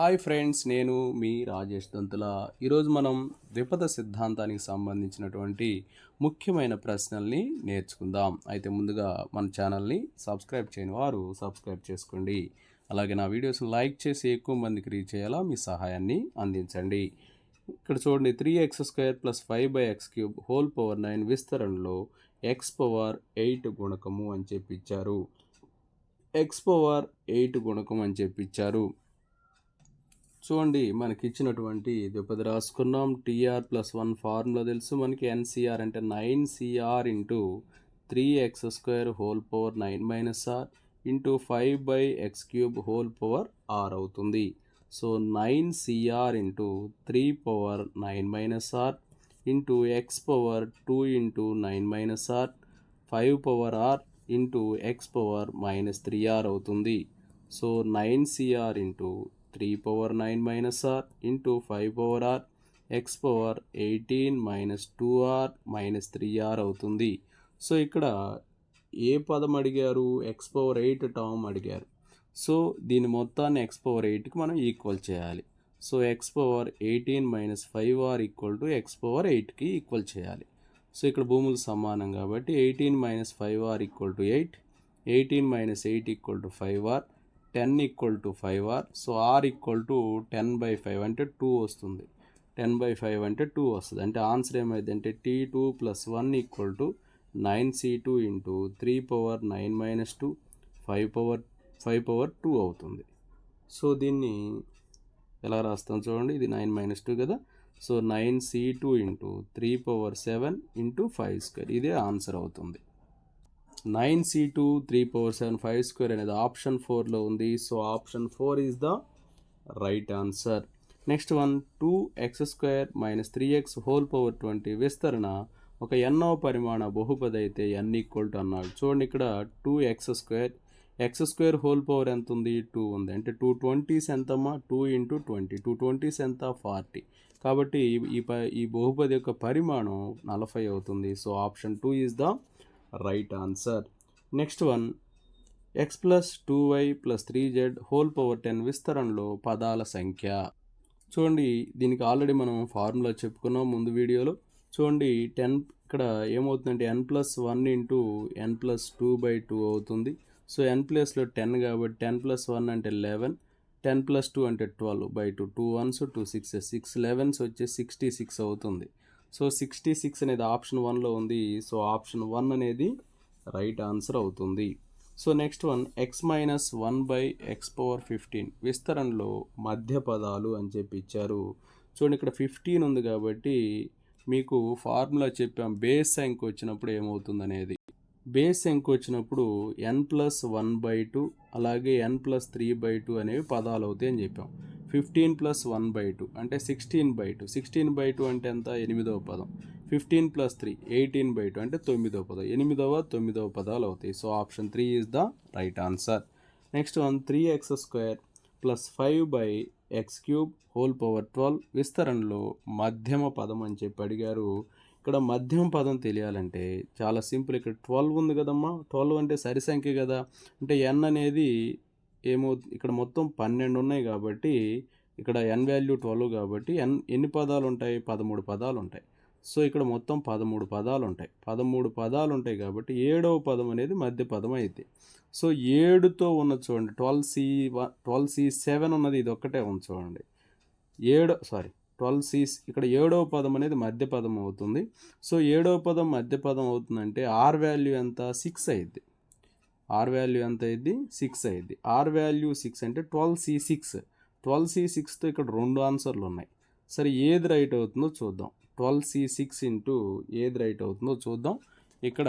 Hi friends నేను మీ రాజేష్ దంతుల. ఈరోజు మనం ద్విపద సిద్ధాంతానికి సంబంధించినటువంటి ముఖ్యమైన ప్రశ్నల్ని నేర్చుకుందాం. అయితే ముందుగా మన ఛానల్ని సబ్స్క్రైబ్ చేయని వారు సబ్స్క్రైబ్ చేసుకోండి. అలాగే నా వీడియోస్ని లైక్ చేసి ఎక్కువ మందికి రీచ్ అయ్యేలా మీ సహాయాన్ని అందించండి. ఇక్కడ చూడండి three x square plus five by x cube whole power nine విస్తరణలో ఎక్స్ పవర్ ఎయిట్ గుణకము అని చెప్పి ఇచ్చారు ఎక్స్ పవర్ ఎయిట్ గుణకం అని చెప్పి ఇచ్చారు చూడండి మనకి ఇచ్చినటువంటి ద్విపది రాసుకున్నాం. టీఆర్ ప్లస్ వన్ ఫార్ములా తెలుసు. మనకి ఎన్సీఆర్ అంటే nine C r into three x square whole power nine minus r into five by x cube whole power r అవుతుంది. So nine C r into three power nine minus r into x power two into nine minus r five power r into x power minus three r అవుతుంది. So nine C r into three power nine minus r into five power r x power eighteen minus two r minus three r అవుతుంది. So ఇక్కడ ఏ పదం అడిగారు? X power eight term అడిగారు. So దీని మొత్తాన్ని x power ఎయిట్కి మనం ఈక్వల్ చేయాలి. So x power eighteen minus five r equal to x power ఎయిట్కి ఈక్వల్ చేయాలి. సో ఇక్కడ భూములు సమానం కాబట్టి eighteen minus five r equal to eight eighteen minus eight equal to five r ten equal to five r so r equal to ten by five అంటే two వస్తుంది. Ten by five అంటే two వస్తుంది. అంటే answer ఏమైంది అంటే T two plus one equal to nine C two into three power nine minus two five power five power two అవుతుంది. So దీన్ని ఎలా రాస్తాం చూడండి. ఇది నైన్ మైనస్ టూ కదా. So nine C two into three power seven into five square. ఇదే answer అవుతుంది. Nine C two three power seven five square అనేది ఆప్షన్ ఫోర్లో ఉంది. So option four is the right answer. Next one two x square minus three x whole power twenty విస్తరణ ఒక ఎన్నో పరిమాణ బహుపది అయితే ఎన్ ఈక్వల్ టు అన్నాడు చూడండి ఇక్కడ two x square x square whole power ఎంత ఉంది? టూ ఉంది. అంటే టూ ట్వంటీస్ ఎంతమ్మా two into twenty. Two twenties ఎంత ఫార్టీ. కాబట్టి ఈ- ఈ ఈ బహుపది యొక్క పరిమాణం నలభై అవుతుంది. So option two is the right answer next one x plus two y plus three z whole power ten విస్తరణలో పదాల సంఖ్య. చూడండి దీనికి ఆల్రెడీ మనం ఫార్ములా చెప్పుకున్నాం ముందు వీడియోలో. చూడండి టెన్ ఇక్కడ ఏమవుతుందంటే n plus one into n plus two by two అవుతుంది. సో ఎన్ ప్లస్లో టెన్ కాబట్టి టెన్ ప్లస్ వన్ అంటే లెవెన్ టెన్ ప్లస్ టూ అంటే twelve by two two ones two six six elevens వచ్చి సిక్స్టీ సిక్స్ అవుతుంది. So sixty six అనేది option వన్లో ఉంది. సో ఆప్షన్ వన్ అనేది రైట్ ఆన్సర్ అవుతుంది. So next one x minus one by x power fifteen విస్తరణలో మధ్య పదాలు అని చెప్పి ఇచ్చారు. చూడండి ఇక్కడ ఫిఫ్టీన్ ఉంది కాబట్టి మీకు ఫార్ములా చెప్పాం. బేస్ సంఖ్య వచ్చినప్పుడు ఏమవుతుంది అనేది బేస్ సంఖ్య వచ్చినప్పుడు n plus one by two అలాగే n plus three by two అనేవి పదాలు అవుతాయి అని చెప్పాం. Fifteen plus one by two అంటే sixteen by two. Sixteen by two అంటే ఎంత? ఎనిమిదవ పదం. Fifteen plus three eighteen by two అంటే తొమ్మిదవ పదం. ఎనిమిదవ తొమ్మిదవ పదాలు అవుతాయి. So option three is the right answer. Next one three x square plus five by x cube whole power twelve విస్తరణలో మధ్యమ పదం అని చెప్పి అడిగారు. ఇక్కడ మధ్యమ పదం తెలియాలంటే చాలా సింపుల్. ఇక్కడ ట్వెల్వ్ ఉంది కదమ్మా. ట్వెల్వ్ అంటే సరి సంఖ్య కదా. అంటే ఎన్ అనేది ఏమో ఇక్కడ మొత్తం పన్నెండు ఉన్నాయి కాబట్టి ఇక్కడ ఎన్ వాల్యూ ట్వెల్వ్ కాబట్టి ఎన్ ఎన్ని పదాలు ఉంటాయి? పదమూడు పదాలు ఉంటాయి. సో ఇక్కడ మొత్తం పదమూడు పదాలు ఉంటాయి. పదమూడు పదాలు ఉంటాయి కాబట్టి ఏడవ పదం అనేది మధ్య పదం అయితే. సో ఏడుతో ఉన్న చూడండి twelve C one twelve C seven ఉన్నది ఇది ఒక్కటే ఉంది చూడండి. ఏడో సారీ ట్వెల్వ్ సీస్ ఇక్కడ ఏడవ పదం అనేది మధ్య పదం అవుతుంది. సో ఏడవ పదం మధ్య పదం అవుతుందంటే ఆర్ వాల్యూ ఎంత? సిక్స్ అయింది ఆర్ వాల్యూ ఎంత అయింది సిక్స్ అయింది ఆర్ వాల్యూ సిక్స్ అంటే twelve C six twelve C సిక్స్తో ఇక్కడ రెండు ఆన్సర్లు ఉన్నాయి. సరే ఏది రైట్ అవుతుందో చూద్దాం. ట్వెల్వ్ సి సిక్స్ ఇంటూ ఏది రైట్ అవుతుందో చూద్దాం. ఇక్కడ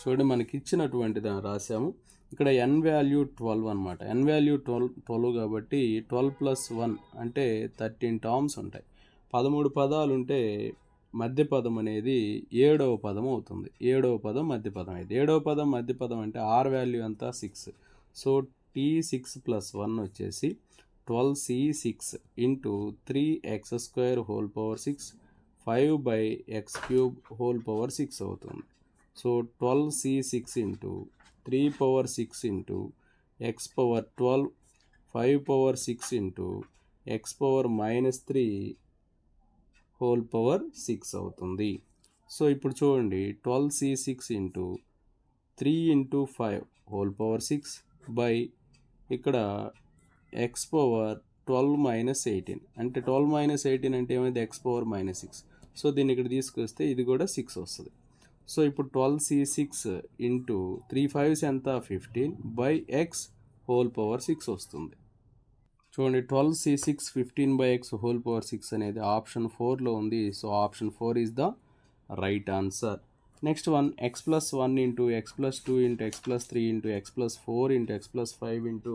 చూడండి మనకి ఇచ్చినటువంటి దాన్ని రాసాము ఇక్కడ ఎన్ వాల్యూ ట్వెల్వ్ అనమాట ఎన్ వాల్యూ ట్వెల్వ్ ట్వెల్వ్ కాబట్టి ట్వెల్వ్ ప్లస్ వన్ అంటే థర్టీన్ టర్మ్స్ ఉంటాయి. పదమూడు పదాలు ఉంటే మధ్య పదం అనేది ఏడవ పదం అవుతుంది. ఏడవ పదం మధ్య పదం అయితే. ఏడవ పదం మధ్య పదం అంటే ఆర్ వాల్యూ అంతా six. So T six plus one వచ్చేసి twelve C six into three x square whole power six five by x cube whole power six అవుతుంది. So twelve C six into three power six into x power twelve five power six into x power minus three whole power six అవుతుంది. So ఇప్పుడు చూడండి twelve C six into three into five whole power six by ఇక్కడ x power twelve minus eighteen. అంటే twelve minus eighteen అంటే ఏమైంది? X power minus six. So దీన్ని ఇక్కడ తీసుకొస్తే ఇది కూడా సిక్స్ వస్తుంది. సో ఇప్పుడు twelve C six into three fives ఎంత? Fifteen by x whole power six వస్తుంది. చూడండి twelve C six fifteen by x whole power six అనేది ఆప్షన్ ఫోర్లో ఉంది. So option four is the right answer. Next one x plus one into x plus two into x plus three into x plus four into x plus five into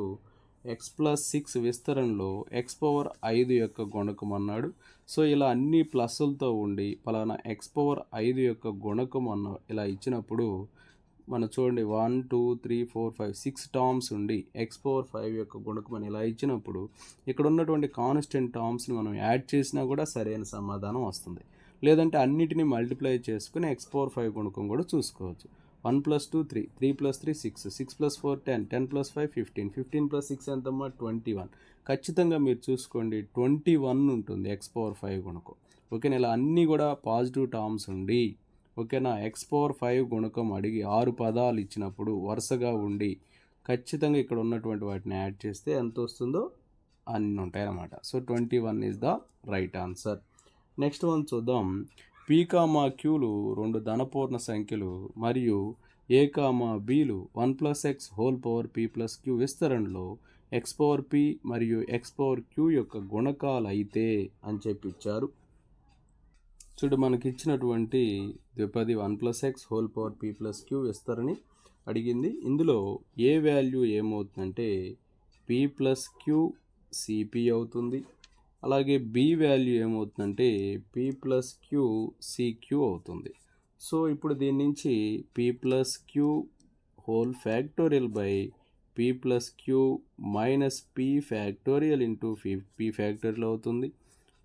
x plus six విస్తరణలో X power ఐదు యొక్క గుణకం అన్నాడు. So ఇలా అన్ని ప్లస్లతో ఉండి పలానా X power ఐదు యొక్క గుణకం అన్న ఇలా ఇచ్చినప్పుడు మనం చూడండి one two three four five six terms ఉండి ఎక్స్ పవర్ ఫైవ్ యొక్క గుణకం ఇలా ఇచ్చినప్పుడు ఇక్కడ ఉన్నటువంటి కాన్స్టెంట్ టర్మ్స్ని మనం యాడ్ చేసినా కూడా సరైన సమాధానం వస్తుంది. లేదంటే అన్నిటిని మల్టిప్లై చేసుకుని ఎక్స్ పవర్ ఫైవ్ గుణకం కూడా చూసుకోవచ్చు. One plus two three three plus three six six plus four ten ten plus five fifteen fifteen plus six ఎంతమ్మా? ట్వంటీ వన్ ఖచ్చితంగా మీరు చూసుకోండి ట్వంటీ వన్ ఉంటుంది ఎక్స్ పవర్ ఫైవ్ గుణకం. ఓకే ఇలా అన్నీ కూడా పాజిటివ్ టర్మ్స్ ఉండి ఓకేనా? ఎక్స్ పవర్ ఫైవ్ గుణకం అడిగి ఆరు పదాలు ఇచ్చినప్పుడు వరుసగా ఉండి ఖచ్చితంగా ఇక్కడ ఉన్నటువంటి వాటిని యాడ్ చేస్తే ఎంత వస్తుందో అన్నీ ఉంటాయి అన్నమాట so twenty one is the right answer next one చూద్దాం పీకామా క్యూలు రెండు ధనపూర్ణ సంఖ్యలు మరియు A comma బీలు one plus X whole power P plus Q విస్తరణలో ఎక్స్ పవర్ పి మరియు ఎక్స్ పవర్ క్యూ యొక్క గుణకాలు అయితే అని చెప్పి ఇచ్చారు. చూడు మనకి ఇచ్చినటువంటి ద్విపది one plus X whole power P plus Q ఇస్తారని అడిగింది. ఇందులో ఏ వాల్యూ ఏమవుతుందంటే పీ ప్లస్ క్యూ సిపి అవుతుంది. అలాగే బి వాల్యూ ఏమవుతుందంటే పీ ప్లస్ క్యూ సిక్యూ అవుతుంది. సో ఇప్పుడు దీని నుంచి P plus Q whole factorial by P plus Q minus P factorial into P factorial అవుతుంది.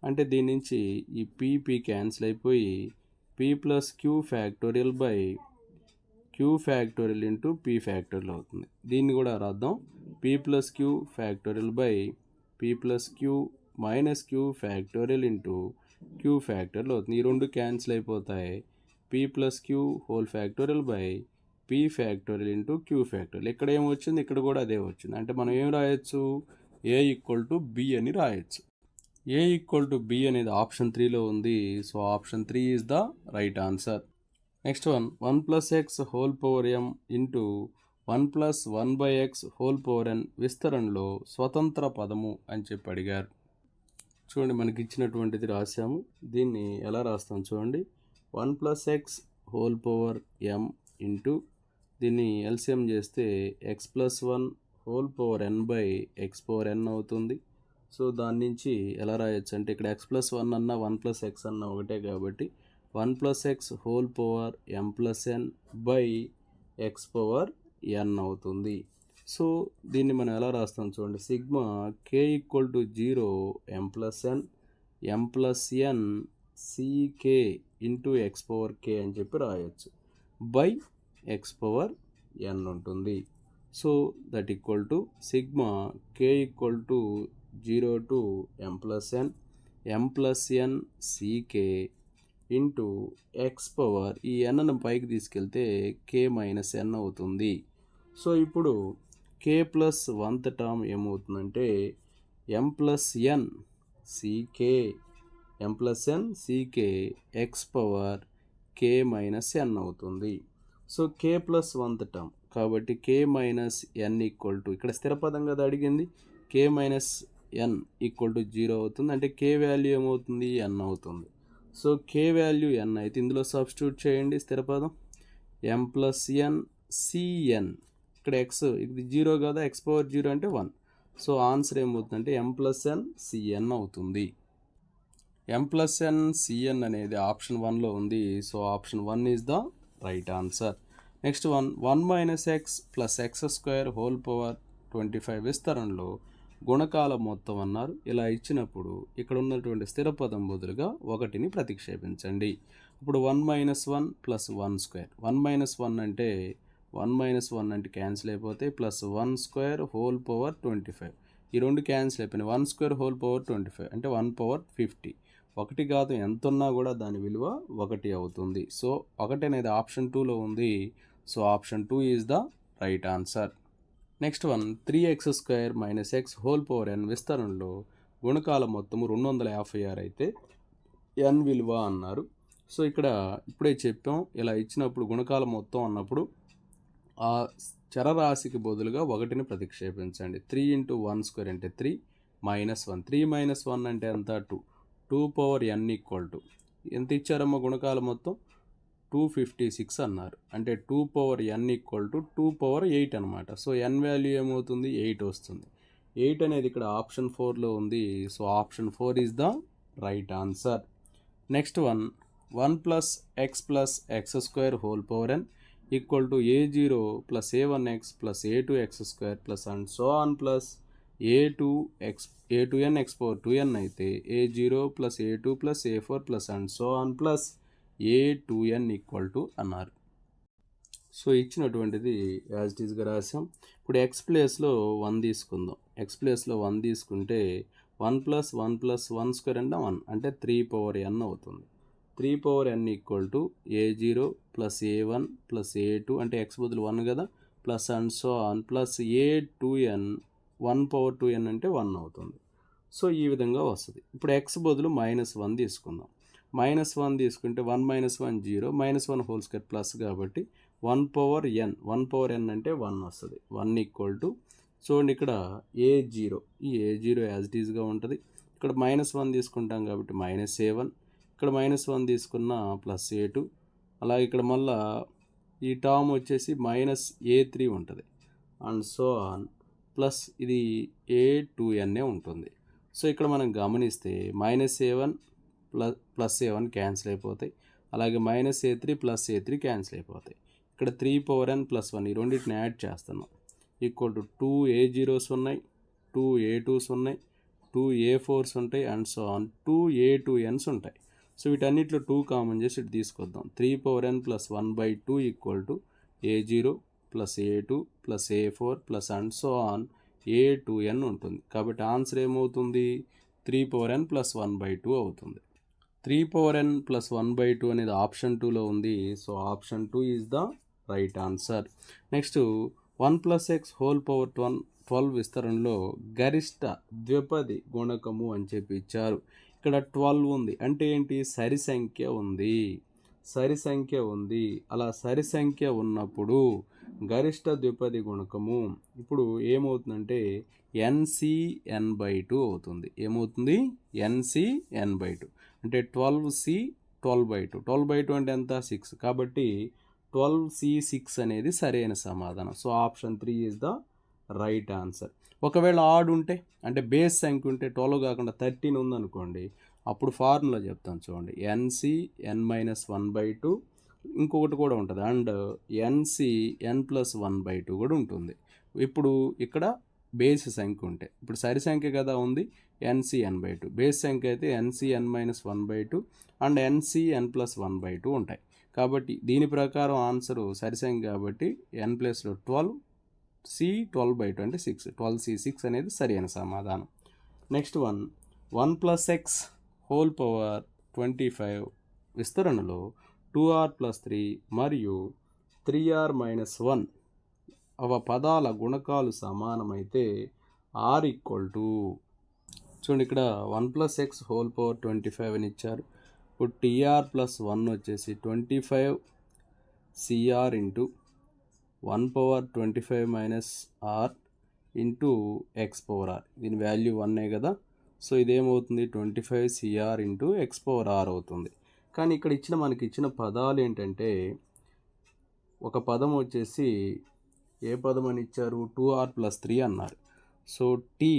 అంటే దీని నుంచి ఈ పీపీ క్యాన్సిల్ అయిపోయి P plus Q factorial by Q factorial into P factorial అవుతుంది. దీన్ని కూడా రాద్దాం. P plus Q factorial by P plus Q minus Q factorial into Q factorial అవుతుంది. ఈ రెండు క్యాన్సిల్ అయిపోతాయి. P plus Q whole factorial by P factorial into Q factorial ఇక్కడ ఏం వచ్చింది? ఇక్కడ కూడా అదే వచ్చింది. అంటే మనం ఏం రాయొచ్చు? ఏ ఈక్వల్ టు బి అని రాయొచ్చు. ఏ ఈక్వల్ టు బి అనేది ఆప్షన్ త్రీలో ఉంది. So option three is the right answer next one one plus X whole power M into one plus one by X whole power N విస్తరణలో స్వతంత్ర పదము అని చెప్పి అడిగారు. చూడండి మనకి ఇచ్చినటువంటిది రాసాము దీన్ని ఎలా రాస్తాం చూడండి. One plus X whole power M into దీన్ని ఎల్సిఎం చేస్తే X plus one whole power N by X power N అవుతుంది. సో దాని నుంచి ఎలా రాయొచ్చు అంటే ఇక్కడ ఎక్స్ ప్లస్ వన్ అన్న వన్ ప్లస్ ఎక్స్ అన్న ఒకటే కాబట్టి one plus X whole power M plus N by X power N అవుతుంది. సో దీన్ని మనం ఎలా రాస్తాం చూడండి. Sigma K equal to zero M plus N M plus N CK into X power K అని చెప్పి రాయొచ్చు. బై ఎక్స్ పవర్ ఎన్ ఉంటుంది. So that equal to sigma K equal to zero to M plus N M plus N CK into X power ఈ ఎన్ను పైకి తీసుకెళ్తే కే minus ఎన్ అవుతుంది. So ఇప్పుడు కే ప్లస్ వన్త్ టర్మ్ ఏమవుతుందంటే M plus N CK M plus N CK X power K minus N అవుతుంది. So K plus oneth term కాబట్టి K minus N equal to ఇక్కడ స్థిరపదం కదా అడిగింది K minus N equal to zero అవుతుంది. అంటే కే value ఏమవుతుంది? ఎన్ అవుతుంది. సో కే వాల్యూ ఎన్ అయితే ఇందులో సబ్స్టిట్యూట్ చేయండి స్థిరపదం. ఎం ప్లస్ ఎన్ సిఎన్ ఇక్కడ ఎక్స్ ఇది జీరో కదా? ఎక్స్ పవర్ జీరో అంటే వన్ సో ఆన్సర్ ఏమవుతుందంటే ఎం ప్లస్ ఎన్ సిఎన్ అవుతుంది. ఎం ప్లస్ ఎన్ సిఎన్ అనేది ఆప్షన్ వన్లో ఉంది. So option one is the right answer next one one minus X plus X square whole power twenty five విస్తరణలో గుణకాల మొత్తం అన్నారు. ఇలా ఇచ్చినప్పుడు ఇక్కడ ఉన్నటువంటి స్థిరపదం బదులుగా ఒకటిని ప్రతిక్షేపించండి. ఇప్పుడు one minus one plus one square. One minus one అంటే వన్ మైనస్ వన్ అంటే క్యాన్సిల్ అయిపోతే plus one square whole power twenty five. ఈ రెండు క్యాన్సిల్ అయిపోయినాయి. One square whole power twenty five. అంటే వన్ పవర్ ఫిఫ్టీ. ఒకటి కాదు ఎంత ఉన్నా కూడా దాని విలువ ఒకటి అవుతుంది. సో ఒకటి అనేది ఆప్షన్ టూలో ఉంది. So option two is the right answer. Next one three X square minus X whole power N విస్తరణలో గుణకాల మొత్తము రెండు వందల యాభై ఆరు అయితే ఎన్ విలువ అన్నారు. సో ఇక్కడ ఇప్పుడే చెప్పాం ఇలా ఇచ్చినప్పుడు గుణకాల మొత్తం అన్నప్పుడు ఆ చరరాశికి బదులుగా ఒకటిని ప్రతిక్షేపించండి. త్రీ ఇంటూ వన్ స్క్వేర్ అంటే three minus one three minus one అంటే ఎంత? Two two power N equal to ఎంత ఇచ్చారమ్మా గుణకాల మొత్తం? టూ ఫిఫ్టీ సిక్స్ అన్నారు. అంటే two power N equal to two power eight అనమాట సో ఎన్ వాల్యూ ఏమవుతుంది? ఎయిట్ వస్తుంది. ఎయిట్ అనేది ఇక్కడ ఆప్షన్ ఫోర్లో ఉంది. So option four is the right answer. Next one. One plus X plus X square whole power N equal to A zero plus A one X plus A two X square plus and so on plus A two X A two N X power two N అయితే A zero plus A two plus A four plus and so on plus A two N equal to అన్నారు so ఇచ్చినటువంటిది as it ఈస్గా రాసాం ఇప్పుడు X ప్లేస్లో one తీసుకుందాం. X ప్లేస్లో one తీసుకుంటే one plus one plus one square అంటే వన్ అంటే త్రీ పవర్ ఎన్ అవుతుంది. Three power N equal to A zero plus A one plus A two అంటే ఎక్స్ బదులు వన్ కదా? Plus and so on plus A two N one power two N అంటే one అవుతుంది. So ఈ విధంగా వస్తుంది. ఇప్పుడు ఎక్స్ బదులు మైనస్ వన్ తీసుకుందాం. మైనస్ వన్ తీసుకుంటే one minus one zero minus one whole square plus కాబట్టి one power N. One power N అంటే వన్ వస్తుంది. వన్ ఈక్వల్ టు చూడండి ఇక్కడ ఏ జీరో. ఈ ఏ జీరో యాజ్ ఇట్ ఈజ్గా ఉంటుంది. ఇక్కడ మైనస్ వన్ తీసుకుంటాం కాబట్టి మైనస్ ఏ వన్. ఇక్కడ మైనస్ వన్ తీసుకున్న ప్లస్ ఏ టూ. అలాగే ఇక్కడ మళ్ళా ఈ టర్మ్ వచ్చేసి మైనస్ ఏ త్రీ ఉంటుంది. And so on. ప్లస్ ఇది ఏ టూ ఎన్ఏ ఉంటుంది. సో ఇక్కడ మనం గమనిస్తే minus A one plus plus A one cancel అయిపోతాయి. అలాగే minus A three plus A three cancel అయిపోతాయి. ఇక్కడ three power N plus one ఈ రెండింటిని యాడ్ చేస్తున్నాం. Equal to two A zeros ఉన్నాయి టూ ఏ టూస్ ఉన్నాయి టూ ఏ ఫోర్స్ ఉంటాయి and so on two A two N's ఉంటాయి. సో వీటన్నిటిలో టూ కామన్ చేసి ఇటు తీసుకొద్దాం. Three power N plus one by two equal to A zero plus A two plus A four plus and so on A two N ఉంటుంది. కాబట్టి answer ఏమవుతుంది? Three power N plus one by two అవుతుంది. Three power N plus one by two అనేది option టూలో ఉంది. So option two is the right answer. Next one plus X whole power ట్వన్ twelve విస్తరణలో గరిష్ట ద్విపది గుణకము అని చెప్పి ఇచ్చారు. ఇక్కడ ట్వెల్వ్ ఉంది. అంటే ఏంటి? సరి సంఖ్య ఉంది. సరి సంఖ్య ఉంది. అలా సరి సంఖ్య ఉన్నప్పుడు గరిష్ట ద్విపది గుణకము. ఇప్పుడు ఏమవుతుందంటే ఎన్సిఎన్ బై టూ అవుతుంది. ఏమవుతుంది? NCN by two. అంటే twelve C twelve by two. Twelve by two అంటే ఎంత? సిక్స్. కాబట్టి ట్వెల్వ్ సి సిక్స్ అనేది సరైన సమాధానం. So option three is the right answer. ఒకవేళ ఆడ్ ఉంటే అంటే బేస్ సంఖ్య ఉంటే ట్వెల్వ్ కాకుండా థర్టీన్ ఉందనుకోండి అప్పుడు ఫార్ములా చెప్తాను చూడండి. NC N minus one by two ఇంకొకటి కూడా ఉంటుంది. And NC N plus one by two కూడా ఉంటుంది. ఇప్పుడు ఇక్కడ బేస్ సంఖ్య ఉంటే ఇప్పుడు సరి సంఖ్య కదా ఉంది ఎన్సి ఎన్ బై టూ. బేస్ సంఖ్య అయితే NC N minus one by two and NC N plus one by two ఉంటాయి. కాబట్టి దీని ప్రకారం ఆన్సరు సరి సంఖ్య కాబట్టి ఎన్ ప్లస్లో twelve C twelve by two అంటే సిక్స్. ట్వెల్వ్ సి సిక్స్ అనేది సరైన సమాధానం. Next one one plus X whole power twenty five విస్తరణలో టూ ఆర్ ప్లస్ త్రీ మరియు త్రీ ఆర్ మైనస్ వన్. అవ పదాల గుణకాలు సమానమైతే ఆర్ ఈక్వల్ టు చూడండి ఇక్కడ one plus X whole power twenty five అని ఇచ్చారు. ఇప్పుడు టీఆర్ ప్లస్ వన్ వచ్చేసి twenty five CR into one power twenty five minus R into X power R. దీని వాల్యూ వన్నే కదా. So ఇదేమవుతుంది? Twenty five CR into X power R అవుతుంది. కానీ ఇక్కడ ఇచ్చిన మనకి ఇచ్చిన పదాలు ఏంటంటే ఒక పదం వచ్చేసి ఏ పదం అని ఇచ్చారు? టూ ఆర్ ప్లస్ త్రీ అన్నారు. So T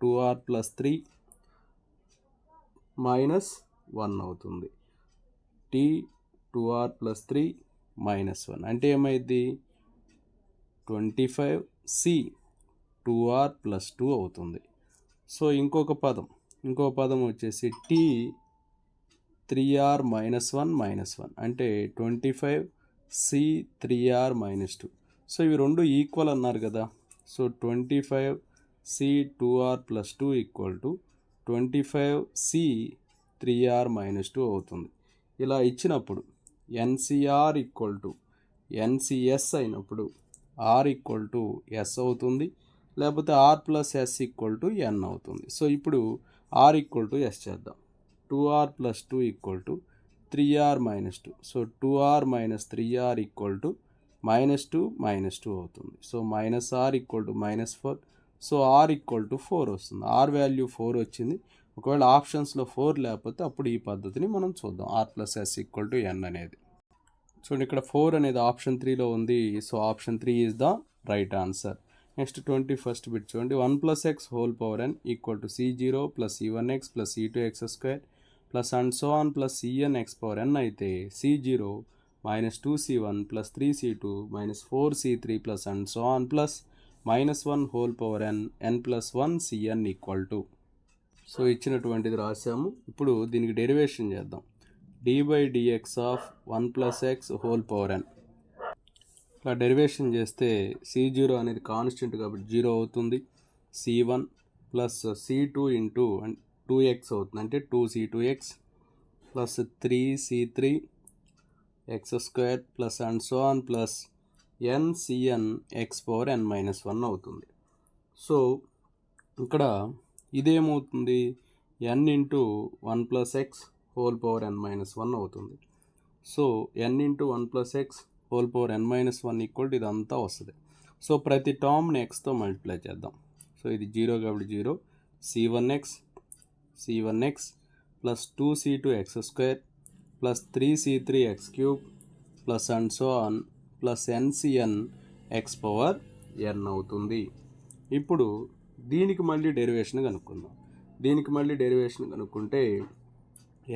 two R plus three minus one అవుతుంది. T two R plus three minus one. అంటే ఏమైంది twenty five C two R plus two అవుతుంది. సో ఇంకొక పదం ఇంకో పదం వచ్చేసి T three R minus one minus one అంటే twenty five C three R minus two. So ఇవి రెండు ఈక్వల్ అన్నారు కదా. So twenty five C two R plus two equal to twenty five C three R minus two అవుతుంది. ఇలా ఇచ్చినప్పుడు NCR equal to NCS అయినప్పుడు R equal to yes అవుతుంది. లేకపోతే R plus S equal to N అవుతుంది. So ఇప్పుడు are equal to yes చేద్దాం. Two R plus two equal to three R minus two so two R minus three R equal to minus two minus two అవుతుంది. So minus R equal to minus four so R equal to four వస్తుంది. Are value four వచ్చింది. ఒకవేళ ఆప్షన్స్లో four లేకపోతే అప్పుడు ఈ పద్ధతిని మనం చూద్దాం. R plus s equal to n అనేది. చూడండి ఇక్కడ ఫోర్ అనేది ఆప్షన్ త్రీలో ఉంది. So option three is the right answer next twenty first bit చూడండి. One plus x whole power n equal to C zero plus C one x plus C two x square plus and so on plus C n x power n అయితే C zero minus two C one plus three C two minus four C three plus and so on plus minus one whole power n n plus one C n equal to. So ఇచ్చినటువంటిది రాసాము ఇప్పుడు దీనికి derivation చేద్దాం. D by d x of one plus x whole power n. ఇట్లా derivation చేస్తే C zero అనేది constant కాబట్టి zero అవుతుంది. C one plus C two into two x అవుతుంది. అంటే two C two x plus three C three x square plus and so on plus n C n x power n minus one అవుతుంది. So ఇక్కడ ఇదేమవుతుంది? N into one plus x whole power n minus one అవుతుంది. So n into one plus x whole power n minus one equal ఇదంతా వస్తుంది. So ప్రతి టర్మ్ని ఎక్స్తో multiply చేద్దాం. So ఇది జీరో కాబట్టి zero. C one x C one x plus two C two x square plus three C three x cube plus and so on plus n C n x power n అవుతుంది. ఇప్పుడు దీనికి మళ్ళీ derivation కనుక్కుందాం. దీనికి మళ్ళీ derivation కనుక్కుంటే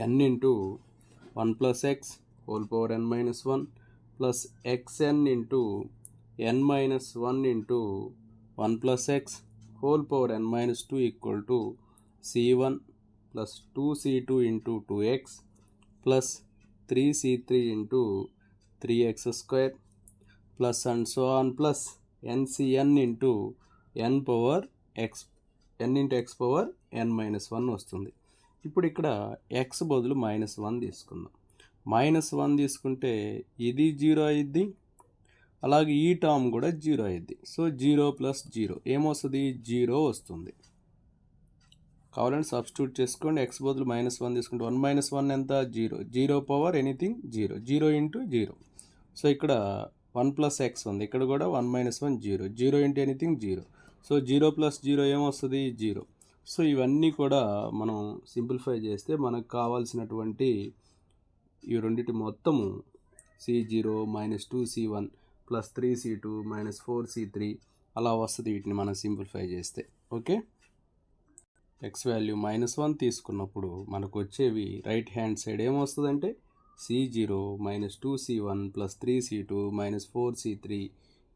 n into one plus x whole power n minus one plus x n into n minus one into one plus x whole power n minus two equal to C one plus two C two into two x plus three C three into three x square plus and so on plus n C n into n power x n into x power n minus one వస్తుంది. ఇప్పుడు ఇక్కడ x బదులు minus one తీసుకుందాం. Minus one తీసుకుంటే ఇది zero అయ్యిద్ది అలాగే ఈ టర్మ్ కూడా జీరో అయ్యిద్ది సో జీరో ప్లస్ జీరో ఏమొస్తుంది? జీరో వస్తుంది. కావాలంటే సబ్స్టిట్యూట్ చేసుకోండి. ఎక్స్ బదులు మైనస్ వన్ తీసుకుంటే వన్ మైనస్ వన్ ఎంత? Zero zero power anything zero zero into zero so ఇక్కడ వన్ ప్లస్ ఎక్స్ ఉంది. ఇక్కడ కూడా one minus one zero zero into anything zero so zero plus zero ఏమొస్తుంది? Zero so ఇవన్నీ కూడా మనం సింప్లిఫై చేస్తే మనకు కావాల్సినటువంటి ఈ రెండింటి మొత్తము C zero minus two C one plus three C two minus four C three అలా వస్తుంది వీటిని మనం సింప్లిఫై చేస్తే. Okay x value minus one తీసుకున్నప్పుడు మనకు వచ్చేవి రైట్ హ్యాండ్ సైడ్ ఏమొస్తుందంటే C zero minus two C one plus three C two minus four C three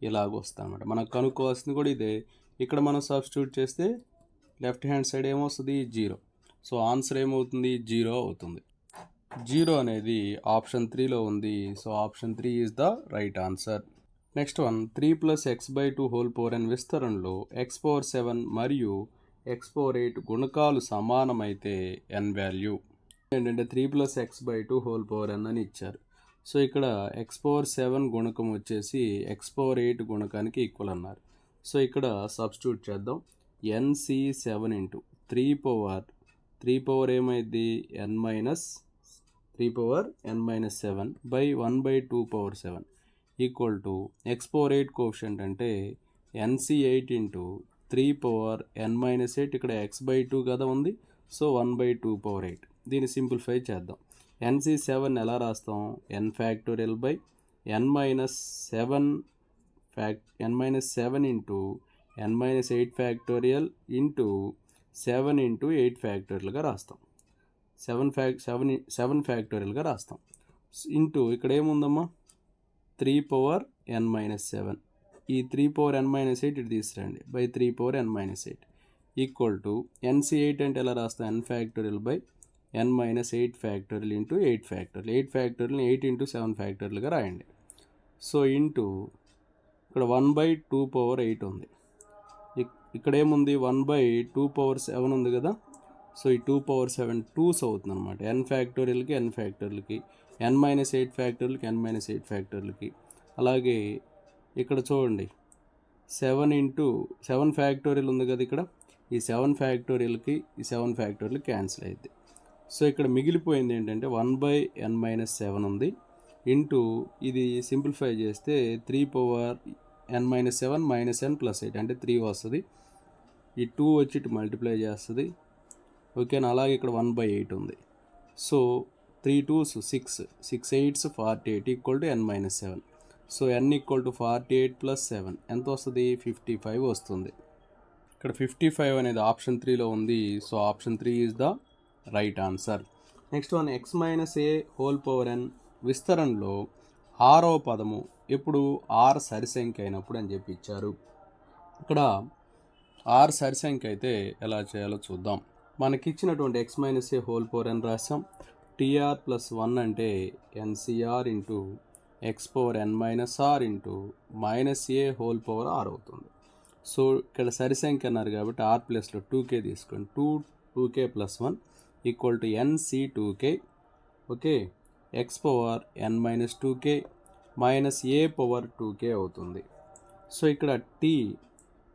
ఇలాగ వస్తుంది మనకు కనుక్కోవాల్సింది కూడా ఇదే. ఇక్కడ మనం సబ్స్టిట్యూట్ చేస్తే లెఫ్ట్ హ్యాండ్ సైడ్ ఏమొస్తుంది? జీరో సో ఆన్సర్ ఏమవుతుంది? జీరో అవుతుంది. జీరో అనేది ఆప్షన్ త్రీలో ఉంది. So option three is the right answer next one three plus x by two whole power and విస్తరణలో ఎక్స్ పవర్ సెవెన్ మరియు ఎక్స్పో రేట్ ఎయిట్ గుణకాలు సమానమైతే ఎన్ వాల్యూ. ఏంటంటే three plus x by two whole power n అని ఇచ్చారు. So ఇక్కడ X power seven గుణకం వచ్చేసి ఎక్స్ పవర్ ఎయిట్ గుణకానికి ఈక్వల్ అన్నారు. సో ఇక్కడ సబ్స్టిట్యూట్ చేద్దాం. N C seven into three power three power ఏమైంది n minus three power n minus seven by one by two power seven equal to x power eight coefficient అంటే n C eight into three power n minus eight ఇక్కడ X by two కదా ఉంది. So one by two power eight. దీన్ని simplify చేద్దాం. NC seven ఎలా రాస్తాం? N factorial by n minus seven fact n minus seven into N minus eight factorial into seven into eight ఫ్యాక్టోరియల్గా రాస్తాం. Seven ఫ్యాక్ seven seven ఫ్యాక్టోరియల్గా రాస్తాం. Into ఇక్కడ ఏముందమ్మా? Three power n minus seven. ఈ three power n minus eight ఇటు తీసుకురండి by three power n minus eight equal to n C eight అంటే ఎలా రాస్తాం n factorial by n minus eight factorial into eight factorial. Eight ఫ్యాక్టోరియల్ని eight into seven ఫ్యాక్టోరియల్గా రాయండి. So into ఇక్కడ one by two power eight ఉంది. ఇక్కడ ఏముంది? One by two power seven ఉంది కదా? సో ఈ టూ పవర్ సెవెన్ టూస్ అవుతుంది అనమాట ఎన్ ఫ్యాక్టోరియల్కి ఎన్ ఫ్యాక్టోరియల్కి. ఎన్ మైనస్ ఎయిట్ ఫ్యాక్టోరియల్కి ఎన్ మైనస్ ఎయిట్ ఫ్యాక్టోరియల్కి. అలాగే ఇక్కడ చూడండి. సెవెన్ ఇంటూ సెవెన్ ఫ్యాక్టోరియల్ ఉంది కదా ఇక్కడ. ఈ సెవెన్ ఫ్యాక్టోరియల్కి ఈ సెవెన్ ఫ్యాక్టోరియల్ క్యాన్సిల్ అయింది సో ఇక్కడ మిగిలిపోయింది ఏంటంటే one by n minus seven ఉంది. ఇంటూ ఇది సింప్లిఫై చేస్తే three power n minus seven minus n plus eight అంటే త్రీ వస్తుంది. ఈ టూ వచ్చి ఇటు మల్టిప్లై చేస్తుంది. ఓకేనా అలాగే ఇక్కడ వన్ బై ఎయిట్ ఉంది. So three twos six six eights forty eight equal to n minus seven. So n equal to forty eight plus seven ఎంత వస్తుంది? ఫిఫ్టీ ఫైవ్ వస్తుంది. ఇక్కడ ఫిఫ్టీ ఫైవ్ అనేది ఆప్షన్ త్రీలో ఉంది. So option three is the right answer next one x minus a whole power n విస్తరణలో ఆరో పదము ఎప్పుడు ఆర్ సరిసంఖ్య అయినప్పుడు అని చెప్పి ఇచ్చారు. ఇక్కడ ఆర్ సరిసంఖ్య అయితే ఎలా చేయాలో చూద్దాం. మనకి ఇచ్చినటువంటి x minus a whole power n రాసాం టీఆర్ ప్లస్ వన్ అంటే n C r into x power n minus r into minus a whole power r అవుతుంది. సో ఇక్కడ సరి సంఖ్య అన్నారు కాబట్టి ఆర్ ప్లస్లో టూ కే తీసుకోండి. Two two k plus one equal to n C two k okay? X power n minus two k minus a power two k అవుతుంది. So ఇక్కడ T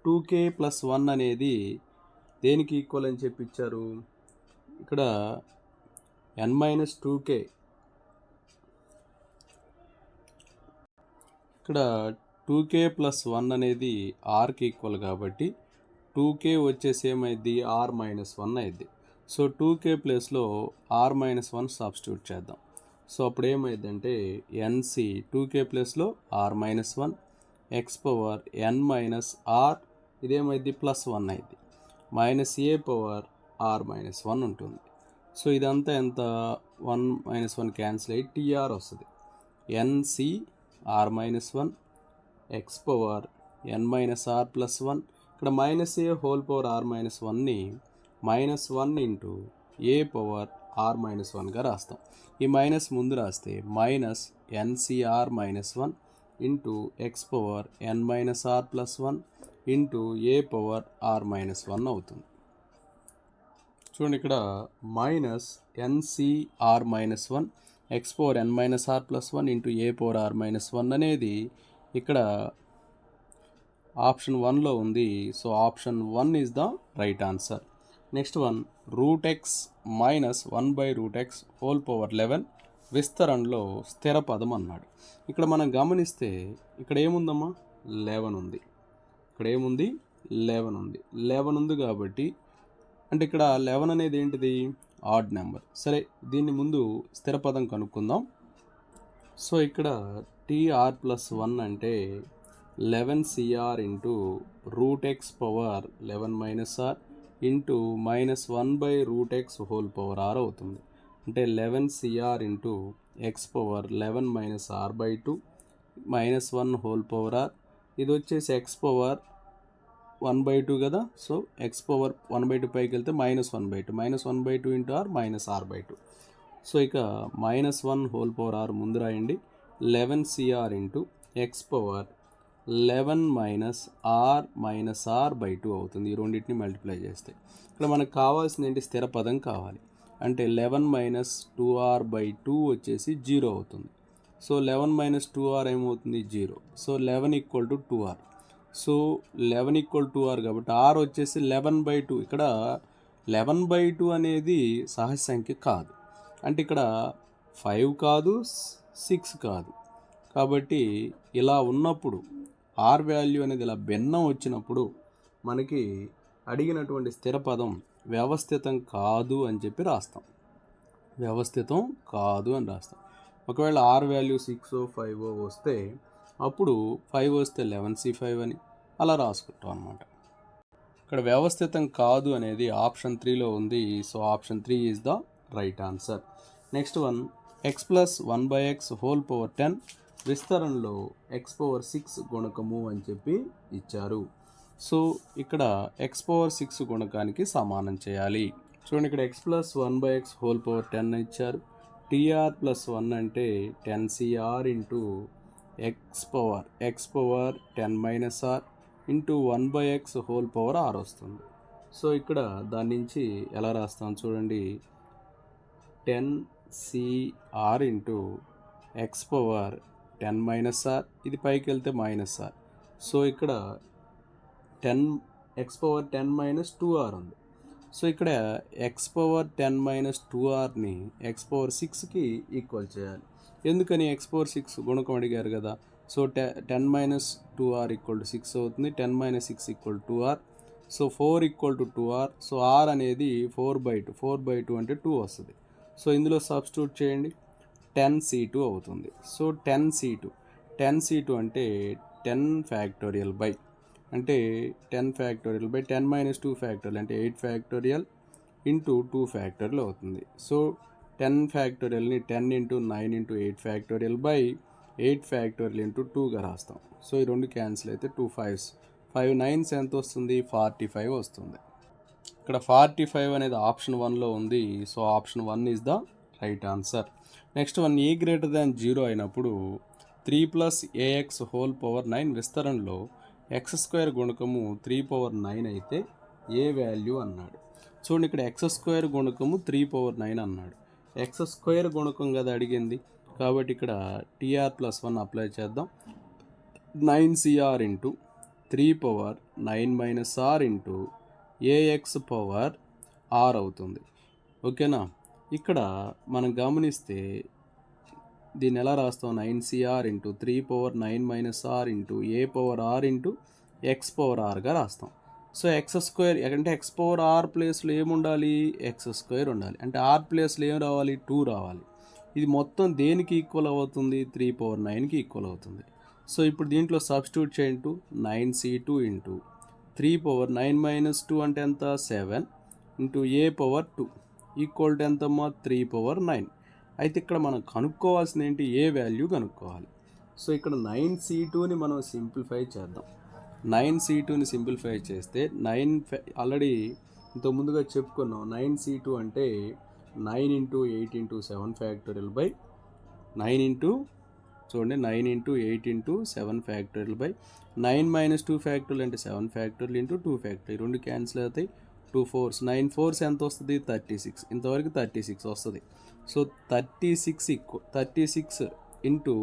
two k plus one అనేది దేనికి equal అని చెప్పి ఇచ్చారు? ఇక్కడ n minus two ఇక్కడ two k plus one అనేది ఆర్కి ఈక్వల్ కాబట్టి టూ కే వచ్చేసి ఏమైంది ఆర్ మైనస్ వన్ అయింది సో టూ కే ప్లేస్లో ఆర్ మైనస్ వన్ సబ్స్టిట్యూట్ చేద్దాం. సో అప్పుడు ఏమైందంటే ఎన్సి టూ కే ప్లేస్లో r minus one x power n minus r ఇదేమైంది plus one అయింది minus a power r minus one ఉంటుంది. సో ఇదంతా ఎంత? వన్ మైనస్ వన్ క్యాన్సిల్ అయ్యి టీఆర్ వస్తుంది. N C r minus one x power n minus r plus one. ఇక్కడ minus a whole power r minus వన్ని minus one into a power r minus వన్గా రాస్తాం. ఈ minus ముందు రాస్తే minus n C r minus one into x power n minus r plus one into a power r minus one అవుతుంది. చూడండి ఇక్కడ minus n C r minus one x power n minus r plus one into a power r minus one అనేది ఇక్కడ option వన్లో ఉంది. So option one is the right answer next one root x minus one by root x whole power eleven విస్తరణలో స్థిర పదం అన్నాడు. ఇక్కడ మనం గమనిస్తే ఇక్కడ ఏముందమ్మా? లెవెన్ ఉంది. ఇక్కడ ఏముంది? లెవెన్ ఉంది. లెవెన్ ఉంది కాబట్టి అంటే ఇక్కడ లెవెన్ అనేది ఏంటిది? Odd number. సరే దీన్ని ముందు స్థిరపదం కనుక్కుందాం. సో ఇక్కడ టీఆర్ ప్లస్ వన్ అంటే eleven C r into root x power eleven minus r into minus one by root x whole power r అవుతుంది. అంటే eleven C r into x power eleven minus r by two minus one whole power r. ఇది వచ్చేసి x power one by two కదా? So x power one by two పైకి వెళ్తే minus one by two. Minus one by two into r minus r by two. So ఇక minus one whole power r ముందు రాయండి. Eleven C r into x power eleven minus r minus r by two అవుతుంది. ఈ రెండింటిని multiply చేస్తే. ఇక్కడ మనకు కావాల్సింది ఏంటి? స్థిర పదం కావాలి. అంటే eleven minus two r by two వచ్చేసి జీరో అవుతుంది. So eleven minus two r ఏమవుతుంది? Zero so eleven equal to two r so eleven equal two r కాబట్టి ఆర్ వచ్చేసి లెవెన్ బై టూ ఇక్కడ లెవెన్ బై టూ అనేది సహజ సంఖ్య కాదు. అంటే ఇక్కడ ఫైవ్ కాదు సిక్స్ కాదు. కాబట్టి ఇలా ఉన్నప్పుడు ఆర్ వాల్యూ అనేది ఇలా భిన్నం వచ్చినప్పుడు మనకి అడిగినటువంటి స్థిర పదం వ్యవస్థితం కాదు అని చెప్పి రాస్తాం. వ్యవస్థితం కాదు అని రాస్తాం. ఒకవేళ ఆర్ వాల్యూ సిక్స్ ఫైవ్ వస్తే అప్పుడు ఫైవ్ వస్తే లెవెన్ సి ఫైవ్ అని అలా రాసుకుంటాం అనమాట ఇక్కడ వ్యవస్థితం కాదు అనేది ఆప్షన్ త్రీలో ఉంది. So option three is the right answer next one x plus one by x whole power ten విస్తరణలో ఎక్స్ పవర్ సిక్స్ గుణకము అని చెప్పి ఇచ్చారు. సో ఇక్కడ ఎక్స్ పవర్ సిక్స్ గుణకానికి సమానం చేయాలి. చూడండి ఇక్కడ x plus one by x whole power ten ఇచ్చారు. టీఆర్ ప్లస్ వన్ అంటే ten CR into x power x power ten minus r into one by x whole power r వస్తుంది. So ఇక్కడ దాని నుంచి ఎలా రాస్తాం చూడండి. Ten CR into x power ten minus r ఇది పైకి వెళ్తే మైనస్ ఆర్. సో ఇక్కడ ten x power ten minus two r ఉంది. సో ఇక్కడ x power ten minus two ఆర్ని ఎక్స్ పవర్ సిక్స్కి ఈక్వల్ చేయాలి. ఎందుకని ఎక్స్పోర్ సిక్స్ గుణకం అడిగారు కదా? సో టె ten minus two r equal to six అవుతుంది. Ten minus six equal two r so four equal to two r so r అనేది four by two four by two అంటే two వస్తుంది. So ఇందులో substitute చేయండి. Ten C two అవుతుంది. So ten C two ten C two అంటే ten factorial by అంటే ten factorial by ten minus two factorial అంటే eight factorial into two factorial అవుతుంది. So ten ఫ్యాక్టోరియల్ని ten into nine into eight factorial by eight factorial into టూగా రాస్తాం. So ఈ రెండు cancel అయితే two fives. Five nines ఎంత వస్తుంది? ఫార్టీ ఫైవ్ వస్తుంది. ఇక్కడ ఫార్టీ ఫైవ్ అనేది ఆప్షన్ వన్లో ఉంది. So option one is the right answer. Next one a greater than zero అయినప్పుడు three plus ax whole power nine విస్తరణలో ఎక్స్ స్క్వేర్ గుణకము త్రీ పవర్ నైన్ అయితే ఏ వాల్యూ అన్నాడు. చూడండి ఇక్కడ ఎక్స్ స్క్వేర్ గుణకము త్రీ పవర్ నైన్ అన్నాడు. X square గుణకం కదా అడిగింది. కాబట్టి ఇక్కడ టీఆర్ ప్లస్ వన్ అప్లై చేద్దాం. Nine CR into three power nine minus r into ax power r అవుతుంది. ఓకేనా? ఇక్కడ మనం గమనిస్తే దీన్ని ఎలా రాస్తాం? Nine CR into three power nine minus r into a power r into x power ఆర్గా రాస్తాం. సో ఎక్స్ స్క్వేర్ అంటే ఎక్స్ పవర్ ఆర్ ప్లేస్లో ఏముండాలి? ఎక్స్ స్క్వేర్ ఉండాలి. అంటే ఆర్ ప్లేస్లో ఏం రావాలి? టూ రావాలి. ఇది మొత్తం దేనికి ఈక్వల్ అవుతుంది? త్రీ పవర్ నైన్కి ఈక్వల్ అవుతుంది. సో ఇప్పుడు దీంట్లో సబ్స్టిట్యూట్ చేయండి nine C two into three power nine minus two అంటే ఎంత? Seven into a power two equal to ఎంతమ్మా త్రీ పవర్ నైన్. అయితే ఇక్కడ మనం కనుక్కోవాల్సింది ఏంటి? ఏ వాల్యూ కనుక్కోవాలి? సో ఇక్కడ నైన్ సి టూని మనం సింప్లిఫై చేద్దాం. నైన్ సి టూని సింప్లిఫై చేస్తే నైన్ ఆల్రెడీ ఇంత ముందుగా చెప్పుకున్నాం నైన్ సి టూ అంటే nine into eight into seven factorial by nine into చూడండి nine into eight into seven factorial by nine minus two factorial అంటే seven factorial into two factorial రెండు cancel అవుతాయి. Two fours nine fours ఎంత వస్తుంది? Thirty six ఇంతవరకు thirty six వస్తుంది. So thirty six equal thirty six into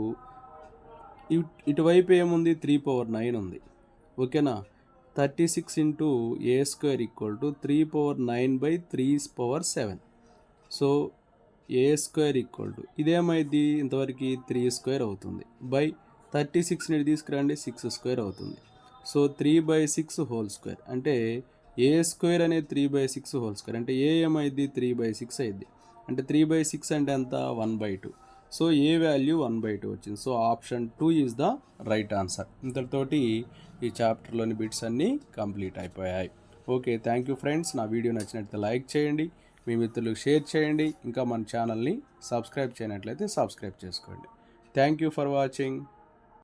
ఇటువైపు ఏముంది? Three power nine ఉంది. ఓకేనా? Thirty six into a square equal to three power nine by three power seven. So a square equal to ఇదేమైంది ఇంతవరకు three square అవుతుంది. By thirty సిక్స్ని తీసుకురండి six square అవుతుంది. So three by six whole square. అంటే a square అనేది three by six whole square? అంటే a ఏమైంది three by six అయింది అంటే త్రీ బై సిక్స్ అంటే ఎంత? One by two. So a value one by two వచ్చింది. So option two is the right answer. ఇంతటితోటి ఈ చాప్టర్లోని బిట్స్ అన్నీ కంప్లీట్ అయిపోయాయి. Okay thank you friends. నా వీడియో నచ్చినట్లయితే లైక్ చేయండి. మీ మిత్రులకు షేర్ చేయండి. ఇంకా మన ఛానల్ని సబ్స్క్రైబ్ చేయనట్లయితే సబ్స్క్రైబ్ చేసుకోండి. Thank you for watching.